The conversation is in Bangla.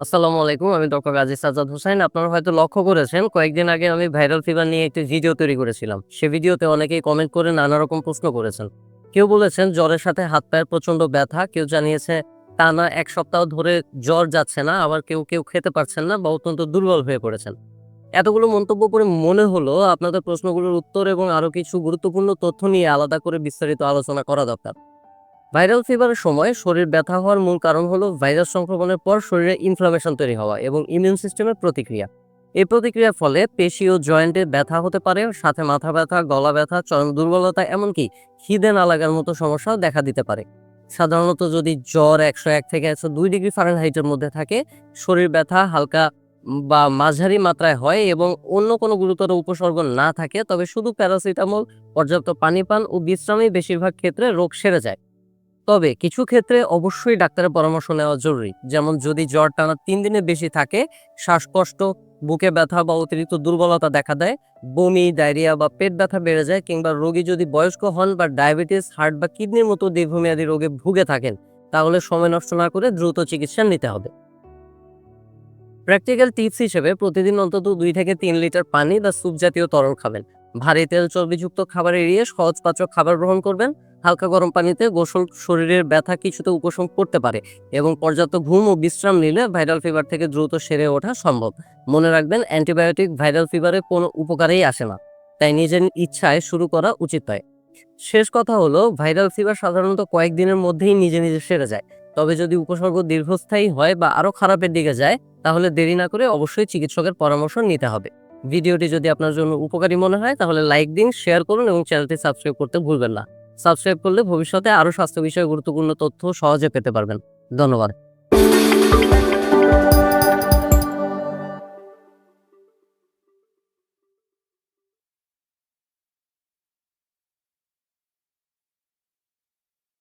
আসসালামু আলাইকুম, আমি ডক্টর গাজী সাজ্জাদ হোসেন। আপনারা হয়তো লক্ষ্য করেছেন, কয়েকদিন আগে আমি ভাইরাল ফিভার নিয়ে একটি ভিডিও তৈরি করেছিলাম। সে ভিডিওতে অনেকেই কমেন্ট করে নানা রকম প্রশ্ন করেছেন। কেউ বলেছেন, জ্বরের সাথে হাত পায়ের প্রচণ্ড ব্যথা। কেউ জানিয়েছে, টানা এক সপ্তাহ ধরে জ্বর যাচ্ছে না, আবার কেউ কেউ খেতে পারছেন না বা অত্যন্ত দুর্বল হয়ে পড়েছেন। এতগুলো মন্তব্য করে মনে হলো, আপনাদের প্রশ্নগুলোর উত্তর এবং আরও কিছু গুরুত্বপূর্ণ তথ্য নিয়ে আলাদা করে বিস্তারিত আলোচনা করা দরকার। ভাইরাল ফিভারের সময় শরীর ব্যথা হওয়ার মূল কারণ হলো ভাইরাস সংক্রমণের পর শরীরে ইনফ্লামেশন তৈরি হওয়া এবং ইমিউন সিস্টেমের প্রতিক্রিয়া। এই প্রতিক্রিয়ার ফলে পেশি ও জয়েন্টে ব্যথা হতে পারে, সাথে মাথা ব্যথা, গলা ব্যথা, চরম দুর্বলতা, এমনকি খিদে না লাগার মতো সমস্যাও দেখা দিতে পারে। সাধারণত যদি জ্বর একশো এক থেকে একশো দুই ডিগ্রি ফারেনহাইটের মধ্যে থাকে, শরীর ব্যথা হালকা বা মাঝারি মাত্রায় হয় এবং অন্য কোনো গুরুতর উপসর্গ না থাকে, তবে শুধু প্যারাসিটামল পর্যাপ্ত পানি পান ও বিশ্রামই বেশিরভাগ ক্ষেত্রে রোগ সেরে যায়। তবে কিছু ক্ষেত্রে অবশ্যই ডাক্তারের পরামর্শ নেওয়া জরুরি। যেমন যদি জ্বর টানা তিন দিনের বেশি থাকে, শ্বাসকষ্ট, বুকে ব্যথা বা অতিরিক্ত দুর্বলতা দেখা দেয়, বমি, ডায়রিয়া বা পেট ব্যথা বেড়ে যায় কিংবা রোগী যদি বয়স্ক হন বা ডায়াবেটিস, হার্ট বা কিডনির মতো দীর্ঘমেয়াদী রোগে ভুগে থাকেন, তাহলে সময় নষ্ট না করে দ্রুত চিকিৎসা নিতে হবে। প্র্যাকটিক্যাল টিপস হিসেবে প্রতিদিন অন্তত দুই থেকে তিন লিটার পানি বা স্যুপ জাতীয় তরল খাবেন। ভারী তেল চর্বিযুক্ত খাবার এড়িয়ে সহজপাচ্য খাবার গ্রহণ করবেন। হালকা গরম পানিতে গোসল, শরীরের ব্যথা কিছুটা উপশম করতে পারে এবং পর্যাপ্ত ঘুম ও বিশ্রাম নিলে ভাইরাল ফিভার থেকে দ্রুত সেরে ওঠা সম্ভব। মনে রাখবেন অ্যান্টিবায়োটিক ভাইরাল ফিভারে কোনো উপকারেই আসে না, তাই নিজের ইচ্ছায় শুরু করা উচিত নয়। শেষ কথা হলো ভাইরাল ফিভার সাধারণত কয়েকদিনের মধ্যেই নিজে নিজে সেরে যায়। তবে যদি উপসর্গ দীর্ঘস্থায়ী হয় বা আরও খারাপের দিকে যায়, তাহলে দেরি না করে অবশ্যই চিকিৎসকের পরামর্শ নিতে হবে। ভিডিওটি যদি আপনার জন্য উপকারী মনে হয়, তাহলে লাইক দিন শেয়ার করুন এবং চ্যানেলটি সাবস্ক্রাইব করতে ভুলবেন না। সাবস্ক্রাইব করলে ভবিষ্যতে আরও স্বাস্থ্য বিষয়ে গুরুত্বপূর্ণ তথ্য সহজে পেতে পারবেন। ধন্যবাদ।